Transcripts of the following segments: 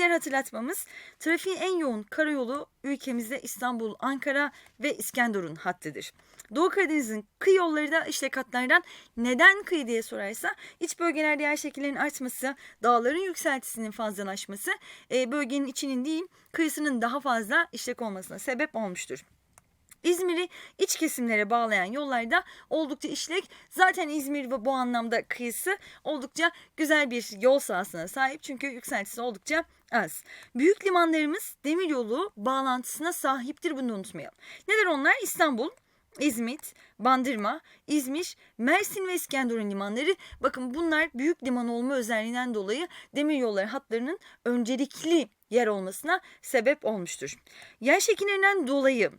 hatırlatmamız trafiğin en yoğun karayolu ülkemizde İstanbul, Ankara ve İskenderun hattıdır. Doğu Karadeniz'in kıyı yolları da işte katlardan neden kıyı diye sorarsa iç bölgelerde yer şekillerinin artması, dağların yükseltisinin fazlalaşması e, bölgenin içinin değil kıyısının daha fazla işlek olmasına sebep olmuştur. İzmir'i iç kesimlere bağlayan yollarda oldukça işlek. Zaten İzmir ve bu anlamda kıyısı oldukça güzel bir yol sahasına sahip. Çünkü yükseltisi oldukça az. Büyük limanlarımız demiryolu bağlantısına sahiptir bunu unutmayalım. Neler onlar? İstanbul, İzmit, Bandırma, İzmir, Mersin ve İskenderun limanları. Bakın bunlar büyük liman olma özelliğinden dolayı demiryolları hatlarının öncelikli yer olmasına sebep olmuştur. Yer şekillerinden dolayı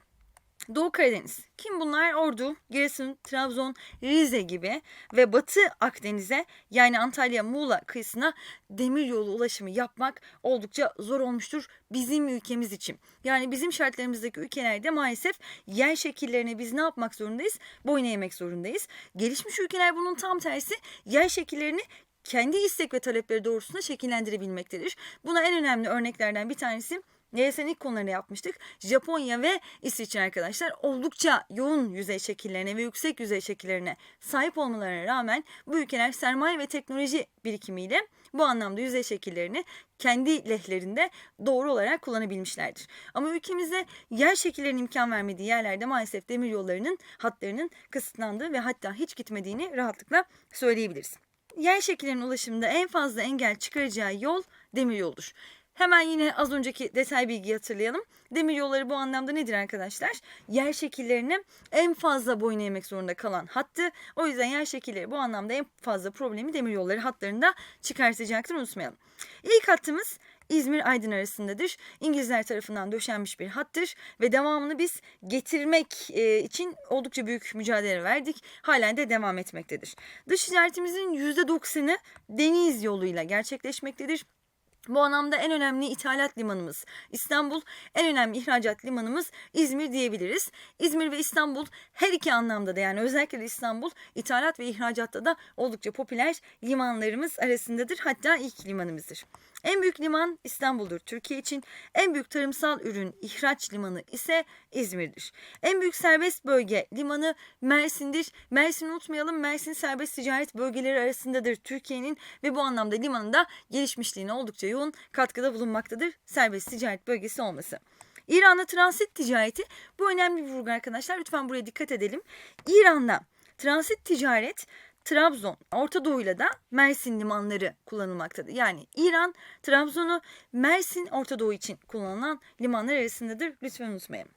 Doğu Karadeniz. Kim bunlar? Ordu, Giresun, Trabzon, Rize gibi ve Batı Akdeniz'e yani Antalya, Muğla kıyısına demir yolu ulaşımı yapmak oldukça zor olmuştur bizim ülkemiz için. Yani bizim şartlarımızdaki ülkelerde maalesef yer şekillerine biz ne yapmak zorundayız? Boyun eğmek zorundayız. Gelişmiş ülkeler bunun tam tersi yer şekillerini kendi istek ve talepleri doğrultusunda şekillendirebilmektedir. Buna en önemli örneklerden bir tanesi YS'nin ilk konularını yapmıştık. Japonya ve İsviçre arkadaşlar oldukça yoğun yüzey şekillerine ve yüksek yüzey şekillerine sahip olmalarına rağmen bu ülkeler sermaye ve teknoloji birikimiyle bu anlamda yüzey şekillerini kendi lehlerinde doğru olarak kullanabilmişlerdir. Ama ülkemizde yer şekillerinin imkan vermediği yerlerde maalesef demir yollarının hatlarının kısıtlandığı ve hatta hiç gitmediğini rahatlıkla söyleyebiliriz. Yer şekillerinin ulaşımında en fazla engel çıkaracağı yol demir yoldur. Hemen yine az önceki detay bilgiyi hatırlayalım. Demir yolları bu anlamda nedir arkadaşlar? Yer şekillerini en fazla boyun eğmek zorunda kalan hattı. O yüzden yer şekilleri bu anlamda en fazla problemi demir yolları hatlarında çıkartacaktır unutmayalım. İlk hattımız İzmir Aydın arasındadır. İngilizler tarafından döşenmiş bir hattır ve devamını biz getirmek e, için oldukça büyük mücadele verdik. Halen de devam etmektedir. Dış ticaretimizin %90'ı deniz yoluyla gerçekleşmektedir. Bu anlamda en önemli ithalat limanımız İstanbul, en önemli ihracat limanımız İzmir diyebiliriz. İzmir ve İstanbul her iki anlamda da yani özellikle de İstanbul ithalat ve ihracatta da oldukça popüler limanlarımız arasındadır. Hatta ilk limanımızdır. En büyük liman İstanbul'dur Türkiye için. En büyük tarımsal ürün ihraç limanı ise İzmir'dir. En büyük serbest bölge limanı Mersin'dir. Mersin'i unutmayalım. Mersin serbest ticaret bölgeleri arasındadır Türkiye'nin ve bu anlamda limanında gelişmişliğine oldukça yoğun katkıda bulunmaktadır serbest ticaret bölgesi olması. İran'da transit ticareti bu önemli bir vurgu arkadaşlar. Lütfen buraya dikkat edelim. İran'da transit ticaret Trabzon, Orta Doğu'yla da Mersin limanları kullanılmaktadır. Yani İran, Trabzon'u Mersin, Orta Doğu için kullanılan limanlar arasındadır. Lütfen unutmayın.